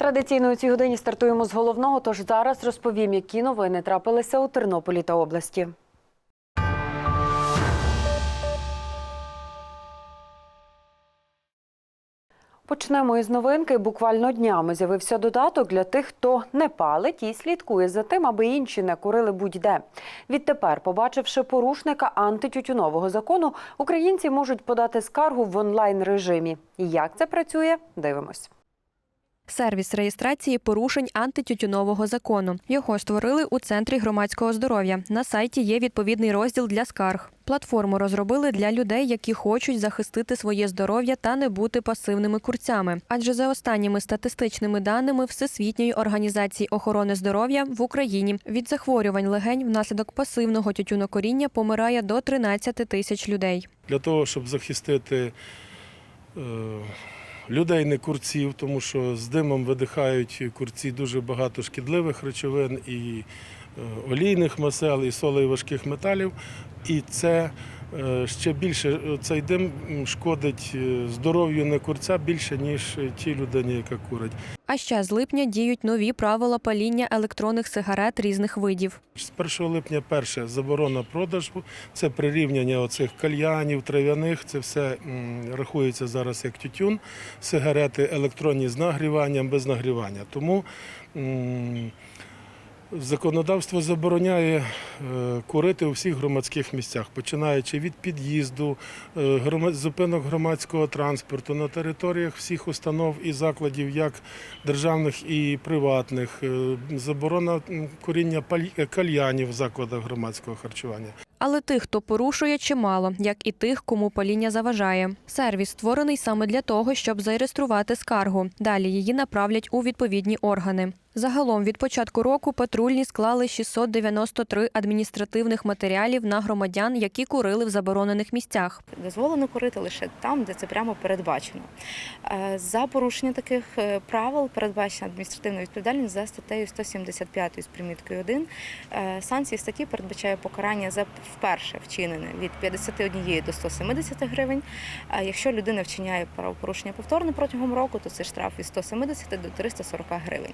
Традиційно у цій годині стартуємо з головного. Тож зараз розповім, які новини трапилися у Тернополі та області. Почнемо із новинки. Буквально днями з'явився додаток для тих, хто не палить і слідкує за тим, аби інші не курили будь-де. Відтепер, побачивши порушника антитютюнового закону, українці можуть подати скаргу в онлайн режимі. Як це працює? Дивимось. Сервіс реєстрації порушень антитютюнового закону. Його створили у центрі громадського здоров'я. На сайті є відповідний розділ для скарг. Платформу розробили для людей, які хочуть захистити своє здоров'я та не бути пасивними курцями. Адже за останніми статистичними даними Всесвітньої організації охорони здоров'я в Україні від захворювань легень внаслідок пасивного тютюнокоріння помирає до 13 тисяч людей. для того, щоб захистити е, людей не курців, тому що з димом видихають курці дуже багато шкідливих речовин і е, олійних масел, і солей важких металів. І це ще більше е, цей дим шкодить е, здоров'ю не курця більше, ніж тій людині, яка курить. А ще з липня діють нові правила паління електронних сигарет різних видів. З 1 липня перше заборона продажу, це прирівняння оцих кальянів, трав'яних, це все рахується зараз як тютюн, сигарети електронні з нагріванням, без нагрівання. Тому законодавство забороняє е, курити у всіх громадських місцях, починаючи від під'їзду, е, зупинок громадського транспорту на територіях всіх установ і закладів, як державних і приватних, е, заборона куріння кальянів в закладах громадського харчування. Але тих, хто порушує, чимало, як і тих, кому паління заважає. Сервіс створений саме для того, щоб зареєструвати скаргу. Далі її направлять у відповідні органи. Загалом від початку року патрульні склали 693 адміністративних матеріалів на громадян, які курили в заборонених місцях. дозволено курити лише там, де це прямо передбачено. Е, За порушення таких е, правил передбачена адміністративна відповідальність за статтею 175 з приміткою 1. Е, Санкції статті передбачає покарання за вперше вчинене від 51 до 170 гривень. А якщо людина вчиняє правопорушення повторно протягом року, то це штраф від 170 до 340 гривень.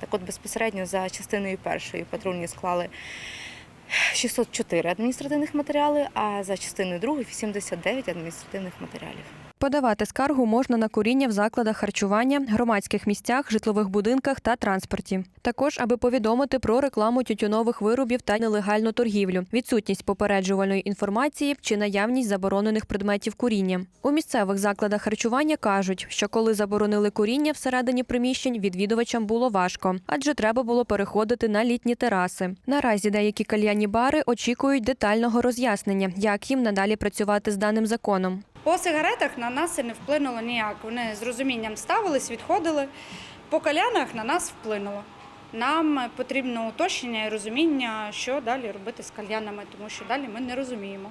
Так от безпосередньо за частиною першої патрульні склали 604 адміністративних матеріали, а за частиною другої 89 адміністративних матеріалів. Подавати скаргу можна на куріння в закладах харчування, громадських місцях, житлових будинках та транспорті. Також, аби повідомити про рекламу тютюнових виробів та нелегальну торгівлю, відсутність попереджувальної інформації чи наявність заборонених предметів куріння. У місцевих закладах харчування кажуть, що коли заборонили куріння всередині приміщень, відвідувачам було важко, адже треба було переходити на літні тераси. Наразі деякі кальянні бари очікують детального роз'яснення, як їм надалі працювати з даним законом. По сигаретах на нас це не вплинуло ніяк. Вони з розумінням ставились, відходили. По калянах на нас вплинуло. Нам потрібно уточнення і розуміння, що далі робити з кальянами, тому що далі ми не розуміємо.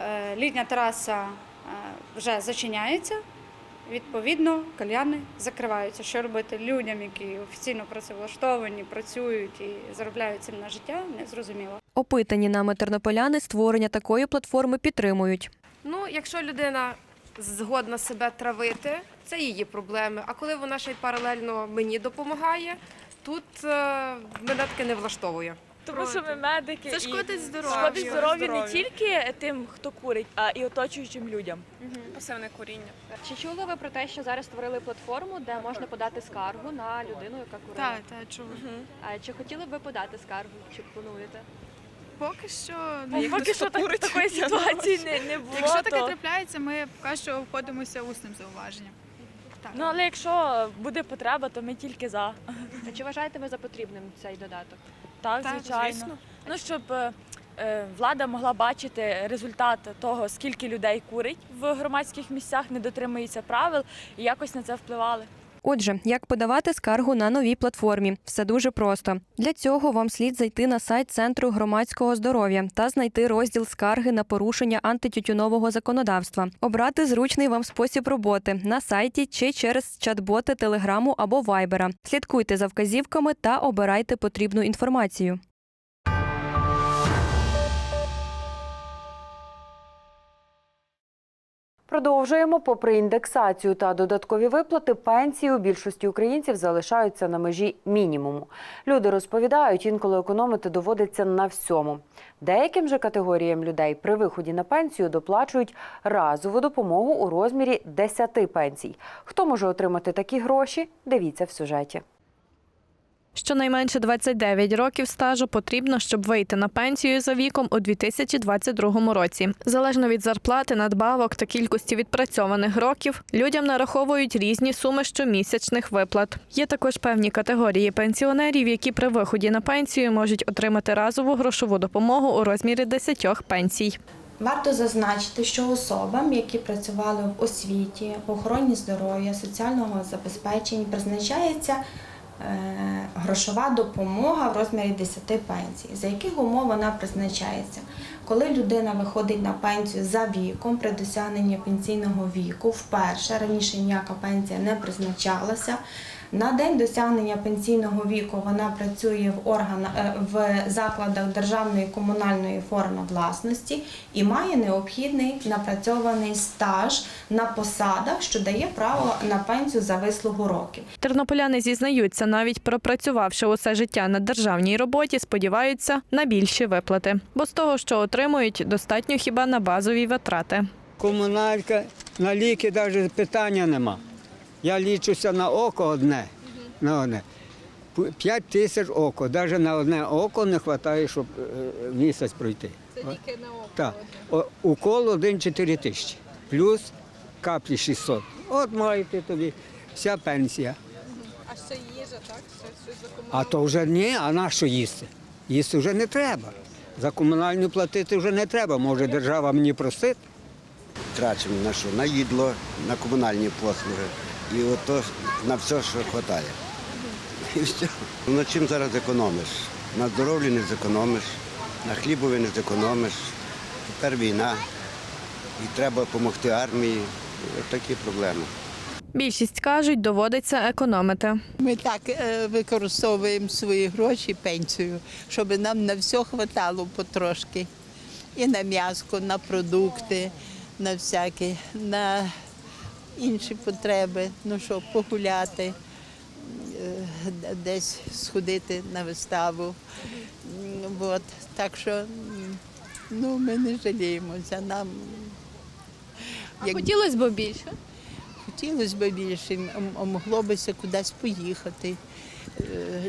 Е, Літня тераса е, вже зачиняється, відповідно, кальяни закриваються. Що робити людям, які офіційно працевлаштовані, працюють і заробляють цим на життя, не зрозуміло. Опитані нами тернополяни створення такої платформи підтримують. Ну, якщо людина згодна себе травити, це її проблеми. А коли вона ще й паралельно мені допомагає, тут е, мене таке не влаштовує. Тому що ми медики Це і шкодить здоров'ю. шкодить здоров'ю не тільки тим, хто курить, а і оточуючим людям. Пасивне куріння. Чи чули ви про те, що зараз створили платформу, де можна подати скаргу на людину, яка курила? Так, так, чула. А чи хотіли б ви подати скаргу? Чи плануєте? Поки що Ну, поки що так, такої ситуації не, не було. Якщо таке то... трапляється, ми поки що обходимося усним зауваженням. Так. Ну але якщо буде потреба, то ми тільки за. А чи вважаєте ви за потрібним цей додаток? Так, Так, звичайно. звісно. Ну щоб е, е, влада могла бачити результат того, скільки людей курить в громадських місцях, не дотримується правил і якось на це впливали. Отже, як подавати скаргу на новій платформі? Все дуже просто. Для цього вам слід зайти на сайт Центру громадського здоров'я та знайти розділ скарги на порушення антитютюнового законодавства, обрати зручний вам спосіб роботи на сайті чи через чат-боти Телеграму або Вайбера. Слідкуйте за вказівками та обирайте потрібну інформацію. Продовжуємо. Попри індексацію та додаткові виплати, пенсії у більшості українців залишаються на межі мінімуму. Люди розповідають, інколи економити доводиться на всьому. Деяким же категоріям людей при виході на пенсію доплачують разову допомогу у розмірі 10 пенсій. Хто може отримати такі гроші? Дивіться в сюжеті. Щонайменше 29 років стажу потрібно, щоб вийти на пенсію за віком у 2022 році. Залежно від зарплати, надбавок та кількості відпрацьованих років, людям нараховують різні суми щомісячних виплат. Є також певні категорії пенсіонерів, які при виході на пенсію можуть отримати разову грошову допомогу у розмірі 10 пенсій. Варто зазначити, що особам, які працювали в освіті, охороні здоров'я, соціального забезпечення, призначається грошова допомога в розмірі 10 пенсій. За яких умов вона призначається? Коли людина виходить на пенсію за віком при досягненні пенсійного віку, вперше раніше ніяка пенсія не призначалася. На день досягнення пенсійного віку вона працює в органах е, в закладах державної комунальної форми власності і має необхідний напрацьований стаж на посадах, що дає право на пенсію за вислугу років. Тернополяни зізнаються, навіть пропрацювавши усе життя на державній роботі, сподіваються на більші виплати, бо з того, що отримують, достатньо хіба на базові витрати. Комуналька, на ліки навіть питання нема. Я лічуся на око одне. На одне. П'ять тисяч око. Навіть на одне око не вистачає, щоб е, місяць пройти. Це тільки на око? Так. Укол один 4 тисячі. Плюс каплі 600. От маєте тобі вся пенсія. А ще їжа, так? А то вже ні, а на що їсти? Їсти вже не треба. За комунальну платити вже не треба. Може держава мені просить. трачимо на що? На їдло, на комунальні послуги. І ото на все, що вистачає. І все. Ну, на чим зараз економиш? На здоров'ї не зекономиш, на хлібові не зекономиш. Тепер війна. І треба допомогти армії. Ось такі проблеми. Більшість кажуть, доводиться економити. Ми так е, використовуємо свої гроші, пенсію, щоб нам на все хватало потрошки. І на м'яско, на продукти, на всякі, на інші потреби, ну що, погуляти, е, десь сходити на виставу. От. Так що ну, ми не жаліємося. Нам, як- Хотілося б більше. Хотілося б більше, могло бися кудись поїхати,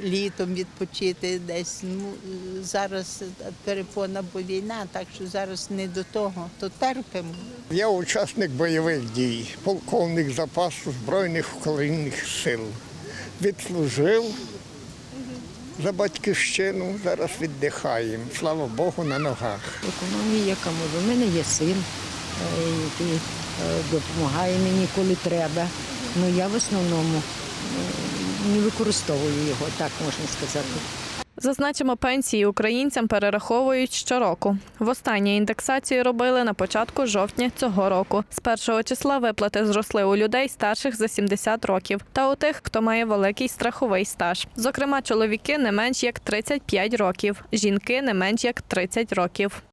літом відпочити десь. Ну, е, зараз перепона, бо війна, так що зараз не до того, то терпимо. Я учасник бойових дій, полковник запасу Збройних України сил. Відслужив за батьківщину, зараз віддихаємо. Слава Богу, на ногах. економії, яка може. У мене є син, е, який е, допомагає мені, коли треба. Ну я в основному е, не використовую його, так можна сказати. Зазначимо, пенсії українцям перераховують щороку. Востаннє індексацію робили на початку жовтня цього року. З першого числа виплати зросли у людей старших за 70 років та у тих, хто має великий страховий стаж. Зокрема, чоловіки не менш як 35 років, жінки не менш як 30 років.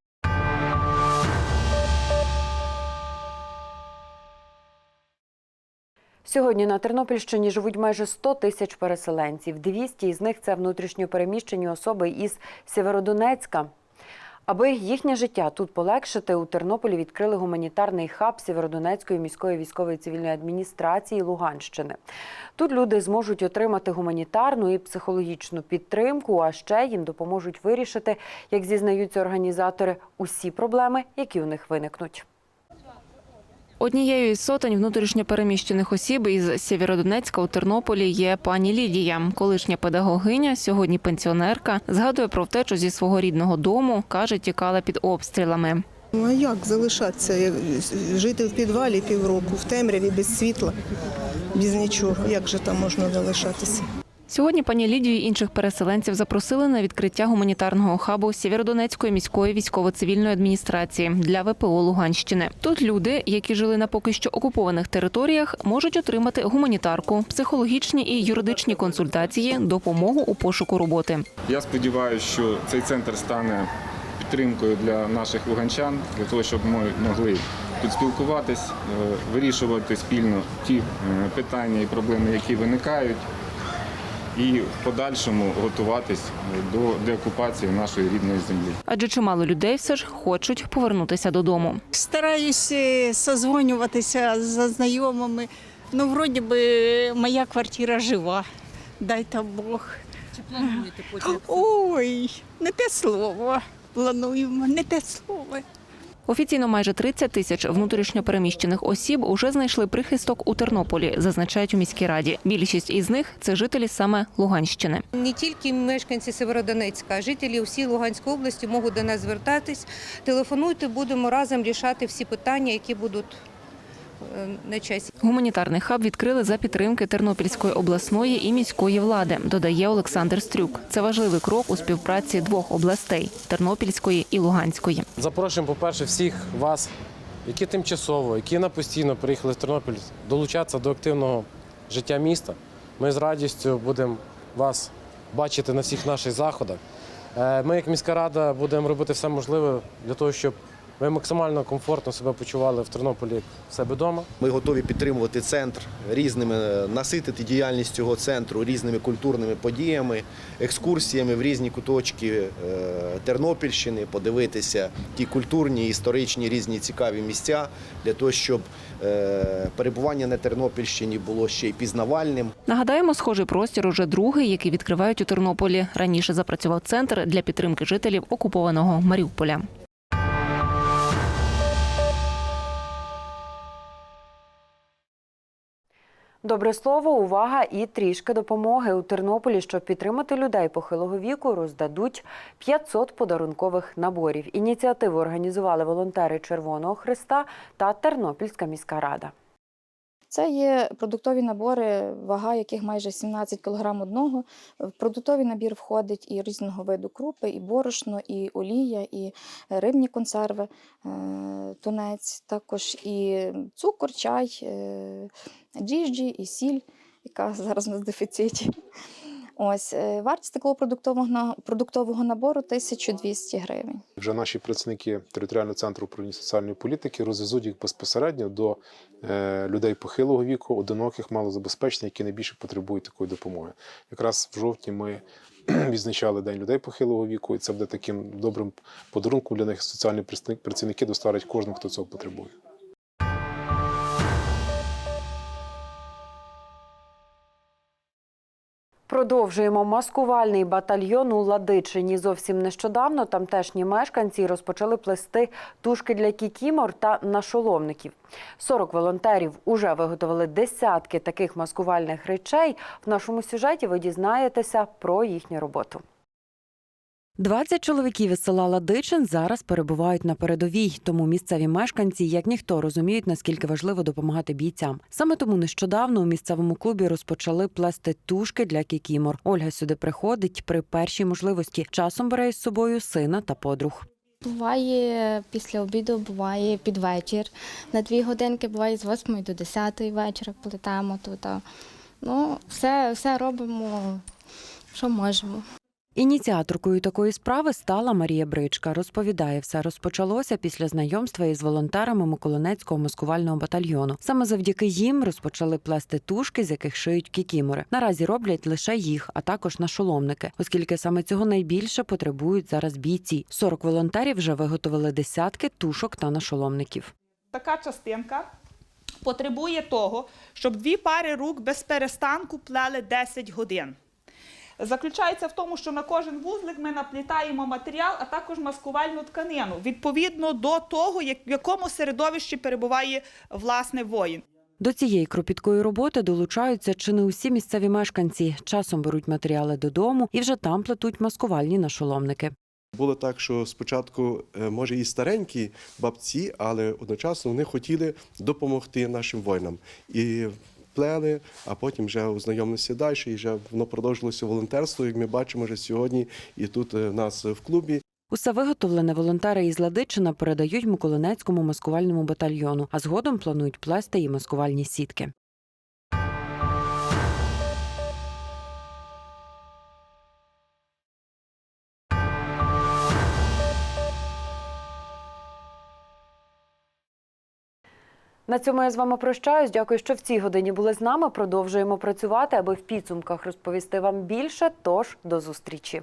Сьогодні на Тернопільщині живуть майже 100 тисяч переселенців. 200 із них це внутрішньо переміщені особи із Сєвєродонецька. Аби їхнє життя тут полегшити, у Тернополі відкрили гуманітарний хаб Сєвєродонецької міської військової цивільної адміністрації Луганщини. Тут люди зможуть отримати гуманітарну і психологічну підтримку, а ще їм допоможуть вирішити, як зізнаються організатори, усі проблеми, які у них виникнуть. Однією із сотень внутрішньопереміщених осіб із Сєвєродонецька у Тернополі є пані Лідія, колишня педагогиня, сьогодні пенсіонерка. Згадує про втечу зі свого рідного дому, каже, тікала під обстрілами. Ну а як залишатися? Жити в підвалі півроку, в темряві, без світла, без нічого. Як же там можна залишатися? Сьогодні пані Лідію і інших переселенців запросили на відкриття гуманітарного хабу Сєвєродонецької міської військово-цивільної адміністрації для ВПО Луганщини. Тут люди, які жили на поки що окупованих територіях, можуть отримати гуманітарку, психологічні і юридичні консультації, допомогу у пошуку роботи. Я сподіваюся, що цей центр стане підтримкою для наших луганчан, для того, щоб ми могли тут спілкуватись, е, вирішувати спільно ті е, питання і проблеми, які виникають, і в подальшому готуватись до деокупації нашої рідної землі. Адже чимало людей все ж хочуть повернутися додому. Стараюсь е, созвонюватися з знайомими. Ну, вроді би, моя квартира жива. Дай там Бог. Чи плануєте потім? Ой, не те слово. Плануємо, не те слово. Офіційно майже 30 тисяч внутрішньопереміщених осіб уже знайшли прихисток у Тернополі, зазначають у міській раді. Більшість із них це жителі саме Луганщини. Не тільки мешканці Северодонецька, а жителі всі Луганської області можуть до нас звертатись. Телефонуйте, будемо разом рішати всі питання, які будуть на часі. Гуманітарний хаб відкрили за підтримки Тернопільської обласної і міської влади, додає Олександр Стрюк. Це важливий крок у співпраці двох областей Тернопільської і Луганської. Запрошуємо, по-перше, всіх вас, які тимчасово, які на постійно приїхали в Тернопіль, долучатися до активного життя міста. Ми з радістю будемо вас бачити на всіх наших заходах. Е, Ми, як міська рада, будемо робити все можливе для того, щоб ви максимально комфортно себе почували в Тернополі як в себе вдома. Ми готові підтримувати центр різними, наситити діяльність цього центру різними культурними подіями, екскурсіями в різні куточки е, Тернопільщини, подивитися ті культурні, історичні різні цікаві місця для того, щоб е, перебування на Тернопільщині було ще й пізнавальним. Нагадаємо, схожий простір уже другий, який відкривають у Тернополі. Раніше запрацював центр для підтримки жителів окупованого Маріуполя. Добре слово, увага і трішки допомоги у Тернополі, щоб підтримати людей похилого віку, роздадуть 500 подарункових наборів. Ініціативу організували волонтери Червоного Христа та Тернопільська міська рада. Це є продуктові набори, вага яких майже 17 кг одного. В продуктовий набір входить і різного виду крупи, і борошно, і олія, і рибні консерви, е, тунець, також і цукор, чай, е, дріжджі, і сіль, яка зараз у нас дефіциті. Ось е, вартість такого продуктового продуктового набору 1200 гривень. Вже наші працівники територіального центру управління соціальної політики розвезуть їх безпосередньо до е, людей похилого віку, одиноких, малозабезпечених, які найбільше потребують такої допомоги. Якраз в жовтні ми відзначали День людей похилого віку, і це буде таким добрим подарунком для них. Соціальні працівни- працівники доставлять кожному, хто цього потребує. Продовжуємо маскувальний батальйон у Ладичині. Зовсім нещодавно тамтешні мешканці розпочали плести тушки для кікімор та нашоломників. 40 волонтерів уже виготовили десятки таких маскувальних речей. В нашому сюжеті ви дізнаєтеся про їхню роботу. 20 чоловіків із села Ладичин зараз перебувають на передовій, тому місцеві мешканці, як ніхто, розуміють, наскільки важливо допомагати бійцям. Саме тому нещодавно у місцевому клубі розпочали плести тушки для кікімор. Ольга сюди приходить при першій можливості. Часом бере із собою сина та подруг. Буває після обіду, буває під вечір. На дві годинки буває з 8 до 10 вечора полетаємо тут. Ну, все, все робимо, що можемо. Ініціаторкою такої справи стала Марія Бричка. Розповідає, все розпочалося після знайомства із волонтерами Миколинецького маскувального батальйону. Саме завдяки їм розпочали плести тушки, з яких шиють кікімори. Наразі роблять лише їх, а також нашоломники, оскільки саме цього найбільше потребують зараз бійці. 40 волонтерів вже виготовили десятки тушок та нашоломників. така частинка потребує того, щоб дві пари рук без перестанку плели 10 годин. Заключається в тому, що на кожен вузлик ми наплітаємо матеріал, а також маскувальну тканину, відповідно до того, в якому середовищі перебуває власне воїн. До цієї кропіткої роботи долучаються чи не усі місцеві мешканці. Часом беруть матеріали додому і вже там плетуть маскувальні нашоломники. Було так, що спочатку, е, може, і старенькі бабці, але одночасно вони хотіли допомогти нашим воїнам. І плели, а потім вже ознайомилися далі, і вже воно продовжилося волонтерство, як ми бачимо вже сьогодні, і тут е, в нас в клубі. Усе виготовлене волонтери із Ладичина передають Миколинецькому маскувальному батальйону, а згодом планують плести і маскувальні сітки. На цьому я з вами прощаюсь. Дякую, що в цій годині були з нами. Продовжуємо працювати, аби в підсумках розповісти вам більше. Тож до зустрічі.